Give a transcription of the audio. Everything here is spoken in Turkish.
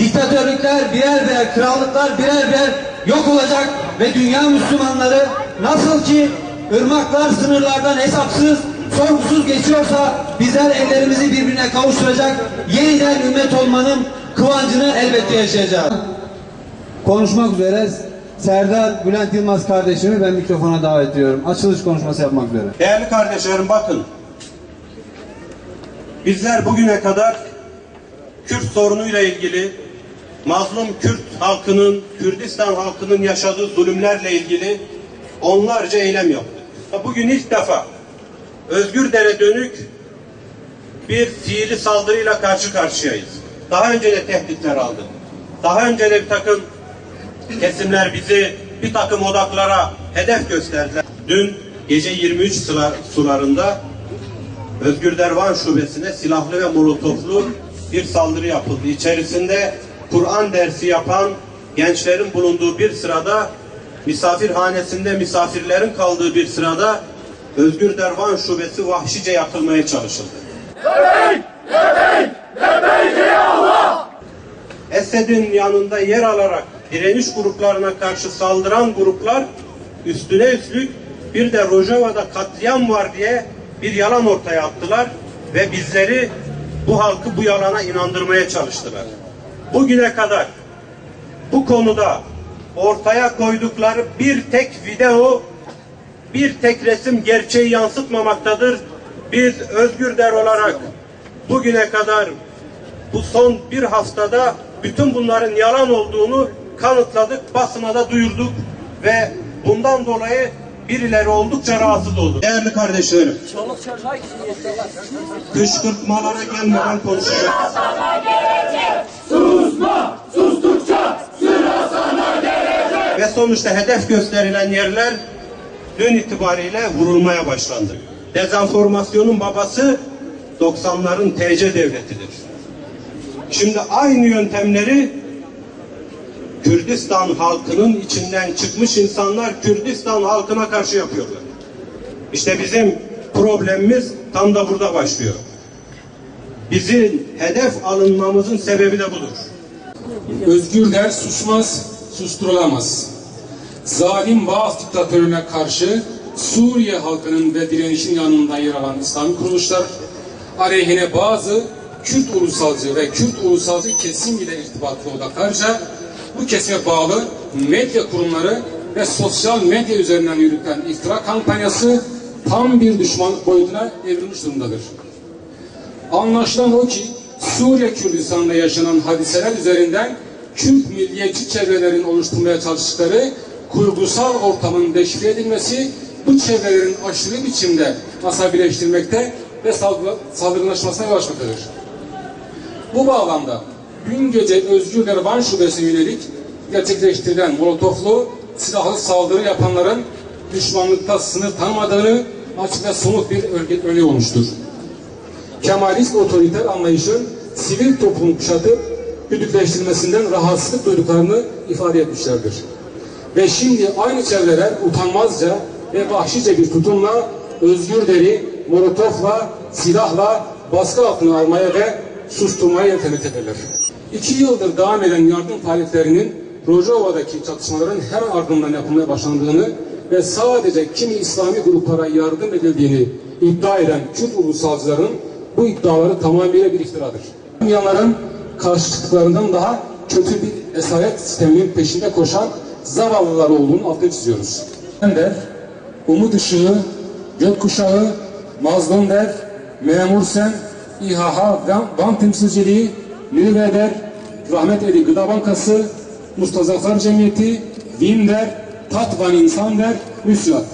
Diktatörlükler birer birer, krallıklar birer birer yok olacak ve dünya Müslümanları nasıl ki ırmaklar sınırlardan hesapsız, sorgusuz geçiyorsa bizler ellerimizi birbirine kavuşturacak yeniden ümmet olmanın kıvancını elbette yaşayacağız. Konuşmak üzere Serdar Bülent Yılmaz kardeşimi ben mikrofona davet ediyorum. Açılış konuşması yapmak üzere. Değerli kardeşlerim bakın. Bizler bugüne kadar Kürt sorunuyla ilgili mazlum Kürt halkının, Kürdistan halkının yaşadığı zulümlerle ilgili onlarca eylem yaptık. Bugün ilk defa Özgür Dere dönük bir fiili saldırıyla karşı karşıyayız. Daha önce de tehditler aldık. Daha önce de bir takım kesimler bizi bir takım odaklara hedef gösterdiler. Dün gece 23 sıra- sularında Özgür Dervan Şubesi'ne silahlı ve molotoflu bir saldırı yapıldı. İçerisinde Kur'an dersi yapan gençlerin bulunduğu bir sırada misafirhanesinde misafirlerin kaldığı bir sırada Özgür Dervan Şubesi vahşice yakılmaya çalışıldı. Esed'in yanında yer alarak direniş gruplarına karşı saldıran gruplar üstüne üstlük bir de Rojava'da katliam var diye bir yalan ortaya attılar ve bizleri bu halkı bu yalana inandırmaya çalıştılar. Bugüne kadar bu konuda ortaya koydukları bir tek video, bir tek resim gerçeği yansıtmamaktadır. Biz Özgür Der olarak bugüne kadar bu son bir haftada bütün bunların yalan olduğunu kanıtladık, basına da duyurduk ve bundan dolayı birileri oldukça rahatsız oldu. Değerli kardeşlerim, kışkırtmalara gelmeden konuşacağız. Ve sonuçta hedef gösterilen yerler dün itibariyle vurulmaya başlandı. Dezenformasyonun babası 90'ların TC devletidir. Şimdi aynı yöntemleri Kürdistan halkının içinden çıkmış insanlar Kürdistan halkına karşı yapıyorlar. İşte bizim problemimiz tam da burada başlıyor. Bizim hedef alınmamızın sebebi de budur. Özgür der susmaz, susturulamaz. Zalim Baas diktatörüne karşı Suriye halkının ve direnişin yanında yer alan İslami kuruluşlar aleyhine bazı Kürt ulusalcı ve Kürt ulusalcı kesim ile irtibatlı odaklarca bu kesime bağlı medya kurumları ve sosyal medya üzerinden yürütülen iftira kampanyası tam bir düşman boyutuna evrilmiş durumdadır. Anlaşılan o ki Suriye Kürdistan'da yaşanan hadiseler üzerinden Kürt milliyetçi çevrelerin oluşturmaya çalıştıkları kurgusal ortamın deşifre edilmesi bu çevrelerin aşırı biçimde asabileştirmekte ve saldırı- saldırılaşmasına yol açmaktadır. Bu bağlamda dün gece Özgür Dervan Şubesi yönelik gerçekleştirilen molotoflu silahlı saldırı yapanların düşmanlıkta sınır tanımadığını açık ve somut bir örgüt örneği olmuştur. Kemalist otoriter anlayışın sivil toplum kuşatıp güdükleştirmesinden rahatsızlık duyduklarını ifade etmişlerdir. Ve şimdi aynı çevreler utanmazca ve vahşice bir tutumla özgür deri, molotofla, silahla baskı altına almaya ve susturmaya yeltenmektedirler. İki yıldır devam eden yardım faaliyetlerinin Rojava'daki çatışmaların hemen ardından yapılmaya başlandığını ve sadece kimi İslami gruplara yardım edildiğini iddia eden Kürt ulusalcıların bu iddiaları tamamıyla bir iftiradır. Dünyaların karşı çıktıklarından daha kötü bir esaret sisteminin peşinde koşan zavallılar olduğunu altını çiziyoruz. Ben der, umut ışığı, gökkuşağı, mazlum der, memur sen, İHH, Van, Van temsilciliği, Nilüfer der, Rahmet Eli Gıda Bankası, Mustazaflar Cemiyeti, Vim der, Tatvan İnsan der, Müslat.